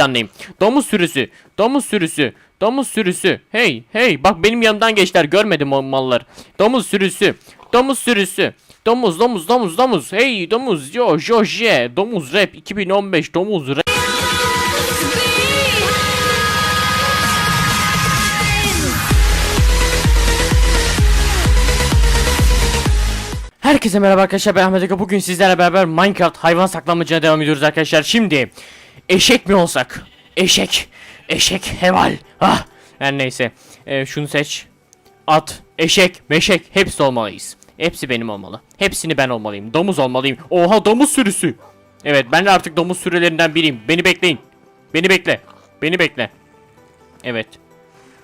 canlıyım. Domuz sürüsü. Domuz sürüsü. Domuz sürüsü. Hey hey bak benim yanımdan geçtiler görmedim o mallar. Domuz sürüsü. Domuz sürüsü. Domuz domuz domuz domuz. Hey domuz yo jo je. Domuz rap 2015 domuz rap. Herkese merhaba arkadaşlar ben Ahmet. Bugün sizlerle beraber Minecraft hayvan saklanmacına devam ediyoruz arkadaşlar. Şimdi eşek mi olsak? Eşek. Eşek heval. Ah. Her neyse. Ee, şunu seç. At, eşek, meşek hepsi olmalıyız. Hepsi benim olmalı. Hepsini ben olmalıyım. Domuz olmalıyım. Oha domuz sürüsü. Evet ben de artık domuz sürülerinden biriyim. Beni bekleyin. Beni bekle. Beni bekle. Evet.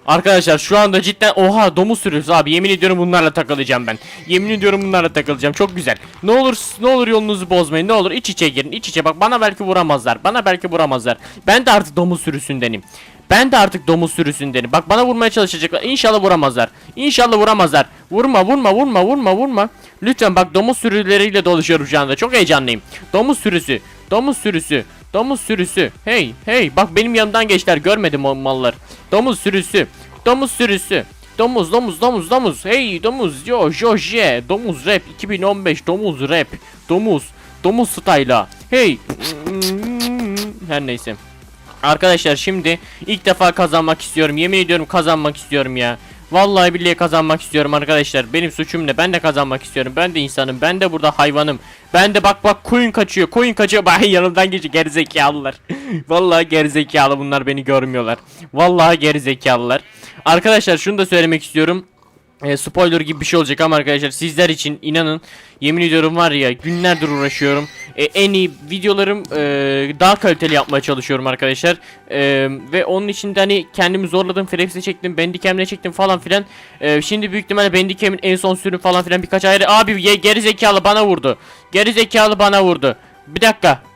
Arkadaşlar şu anda cidden oha domuz sürüsü abi yemin ediyorum bunlarla takılacağım ben. Yemin ediyorum bunlarla takılacağım çok güzel. Ne olur ne olur yolunuzu bozmayın ne olur iç içe girin iç içe bak bana belki vuramazlar bana belki vuramazlar. Ben de artık domuz sürüsündenim. Ben de artık domuz sürüsündenim. Bak bana vurmaya çalışacaklar. İnşallah vuramazlar. İnşallah vuramazlar. Vurma vurma vurma vurma vurma. Lütfen bak domuz sürüleriyle dolaşıyorum şu anda. Çok heyecanlıyım. Domuz sürüsü. Domuz sürüsü. Domuz sürüsü. Hey hey bak benim yanımdan geçtiler görmedim o mallar. Domuz sürüsü. Domuz sürüsü. Domuz domuz domuz domuz. Hey domuz yo jo je. Domuz rap 2015 domuz rap. Domuz. Domuz style'a. Hey. Her neyse. Arkadaşlar şimdi ilk defa kazanmak istiyorum. Yemin ediyorum kazanmak istiyorum ya. Vallahi billahi kazanmak istiyorum arkadaşlar. Benim suçum ne? Ben de kazanmak istiyorum. Ben de insanım. Ben de burada hayvanım. Ben de bak bak koyun kaçıyor. Koyun kaçıyor. Bak yanımdan geçiyor. Gerizekalılar. Vallahi gerizekalı bunlar beni görmüyorlar. Vallahi gerizekalılar. Arkadaşlar şunu da söylemek istiyorum. E, spoiler gibi bir şey olacak ama arkadaşlar sizler için inanın yemin ediyorum var ya günlerdir uğraşıyorum. E, en iyi videolarım e, daha kaliteli yapmaya çalışıyorum arkadaşlar. E, ve onun için de hani kendimi zorladım. Fraps'e çektim, Bandicam'le çektim falan filan. E, şimdi büyük ihtimalle Bandicam'in en son sürüm falan filan birkaç ayrı. Abi ye, geri bana vurdu. Geri zekalı bana vurdu. Bir dakika.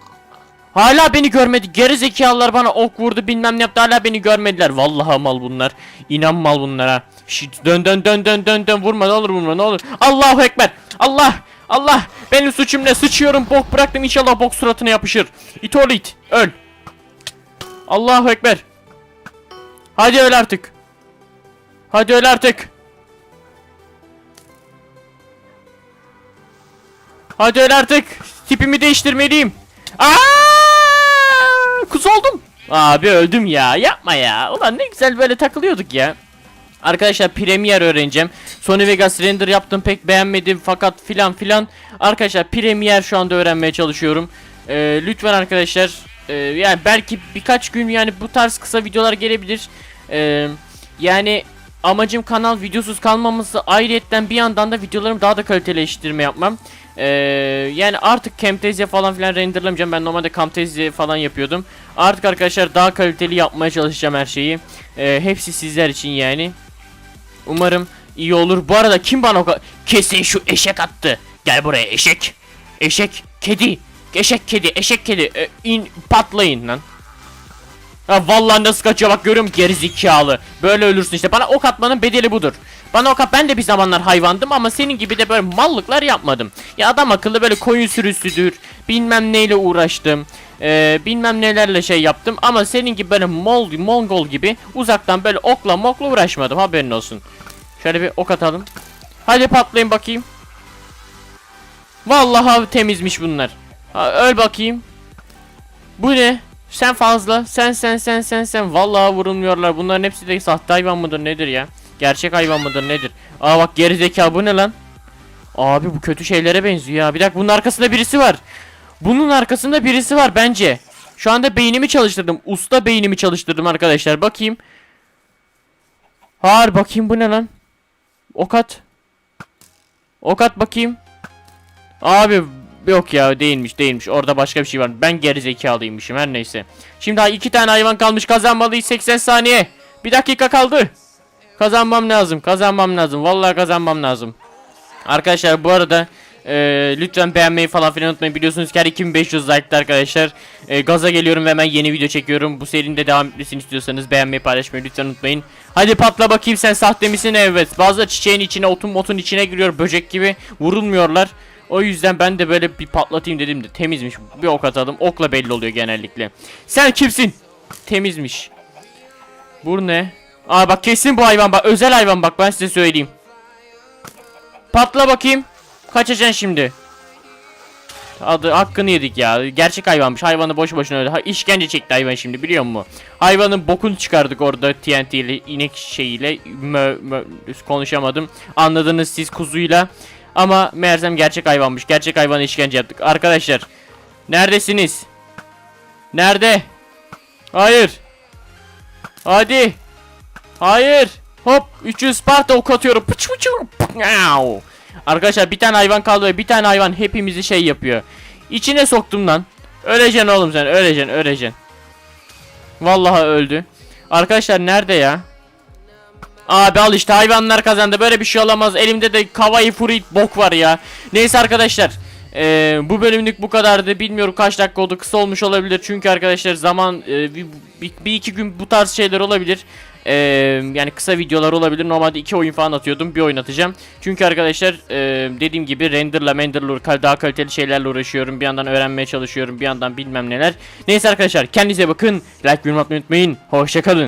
Hala beni görmedi. Geri zekalılar bana ok vurdu bilmem ne yaptı hala beni görmediler. Vallahi mal bunlar. İnan mal bunlara. Şit dön dön dön dön dön dön vurma ne olur vurma ne olur. Allahu ekber. Allah Allah benim suçum ne sıçıyorum bok bıraktım inşallah bok suratına yapışır. İt ol it öl. Allahu ekber. Hadi öl artık. Hadi öl artık. Hadi öl artık. Tipimi değiştirmeliyim. Aa! Kuz oldum. Abi öldüm ya. Yapma ya. Ulan ne güzel böyle takılıyorduk ya. Arkadaşlar Premiere öğreneceğim. Sony Vegas render yaptım pek beğenmedim fakat filan filan. Arkadaşlar Premiere şu anda öğrenmeye çalışıyorum. Ee, lütfen arkadaşlar e, yani belki birkaç gün yani bu tarz kısa videolar gelebilir. Ee, yani amacım kanal videosuz kalmaması ayrıyetten bir yandan da videolarımı daha da kaliteleştirme yapmam. Ee, yani artık Camtasia falan filan renderlamayacağım. Ben normalde Camtasia falan yapıyordum. Artık arkadaşlar daha kaliteli yapmaya çalışacağım her şeyi. Ee, hepsi sizler için yani. Umarım iyi olur. Bu arada kim bana o Kesin şu eşek attı. Gel buraya eşek. Eşek. Kedi. Eşek kedi. Eşek kedi. Ee, in patlayın lan. Ha vallahi nasıl kaçıyor bak görüyorum gerizekalı. Böyle ölürsün işte. Bana ok atmanın bedeli budur. Bana ok at ben de bir zamanlar hayvandım ama senin gibi de böyle mallıklar yapmadım. Ya adam akıllı böyle koyun sürüsüdür. Bilmem neyle uğraştım. Ee, bilmem nelerle şey yaptım ama senin gibi böyle mol, mongol gibi uzaktan böyle okla mokla uğraşmadım haberin olsun. Şöyle bir ok atalım. Hadi patlayın bakayım. Vallahi temizmiş bunlar. Ha, öl bakayım. Bu ne? Sen fazla. Sen sen sen sen sen. Vallahi vurulmuyorlar. Bunların hepsi de sahte hayvan mıdır nedir ya? Gerçek hayvan mıdır nedir? Aa bak gerizekalı bu ne lan? Abi bu kötü şeylere benziyor ya. Bir dakika bunun arkasında birisi var. Bunun arkasında birisi var bence. Şu anda beynimi çalıştırdım. Usta beynimi çalıştırdım arkadaşlar. Bakayım. Har bakayım bu ne lan? Ok at bakayım. Abi yok ya değilmiş değilmiş. Orada başka bir şey var. Ben gerizekalıymışım her neyse. Şimdi ha iki tane hayvan kalmış kazanmalıyız 80 saniye. Bir dakika kaldı. Kazanmam lazım. Kazanmam lazım. Vallahi kazanmam lazım. Arkadaşlar bu arada e, lütfen beğenmeyi falan filan unutmayın. Biliyorsunuz ki her 2500 like'da arkadaşlar. E, gaza geliyorum ve hemen yeni video çekiyorum. Bu serinin de devam etmesini istiyorsanız beğenmeyi paylaşmayı lütfen unutmayın. Hadi patla bakayım sen sahte misin? Evet. Bazı çiçeğin içine otun motun içine giriyor böcek gibi. Vurulmuyorlar. O yüzden ben de böyle bir patlatayım dedim de temizmiş. Bir ok atalım. Okla belli oluyor genellikle. Sen kimsin? temizmiş. Bu ne? Aa bak kesin bu hayvan bak özel hayvan bak ben size söyleyeyim. Patla bakayım. Kaçacaksın şimdi. Adı hakkını yedik ya. Gerçek hayvanmış. Hayvanı boş boşuna öyle. Ha, işkence çekti hayvan şimdi biliyor musun? Hayvanın bokunu çıkardık orada TNT ile inek şeyiyle mö, mö, konuşamadım. Anladınız siz kuzuyla. Ama meğersem gerçek hayvanmış. Gerçek hayvana işkence yaptık. Arkadaşlar neredesiniz? Nerede? Hayır. Hadi. Hayır. Hop 300 Sparta ok atıyorum. Pıç pıç. Arkadaşlar bir tane hayvan kaldı ve bir tane hayvan hepimizi şey yapıyor. İçine soktum lan. Öleceksin oğlum sen öleceksin öleceksin. Vallahi öldü. Arkadaşlar nerede ya? Abi al işte hayvanlar kazandı. Böyle bir şey olamaz. Elimde de kavayı fruit bok var ya. Neyse arkadaşlar. eee, bu bölümlük bu kadardı. Bilmiyorum kaç dakika oldu. Kısa olmuş olabilir. Çünkü arkadaşlar zaman eee, bir, bir, bir iki gün bu tarz şeyler olabilir. Eee, yani kısa videolar olabilir. Normalde iki oyun falan atıyordum. Bir oyun atacağım. Çünkü arkadaşlar eee, dediğim gibi renderla menderla daha kaliteli şeylerle uğraşıyorum. Bir yandan öğrenmeye çalışıyorum. Bir yandan bilmem neler. Neyse arkadaşlar kendinize bakın. Like yorum unutmayın. Hoşçakalın.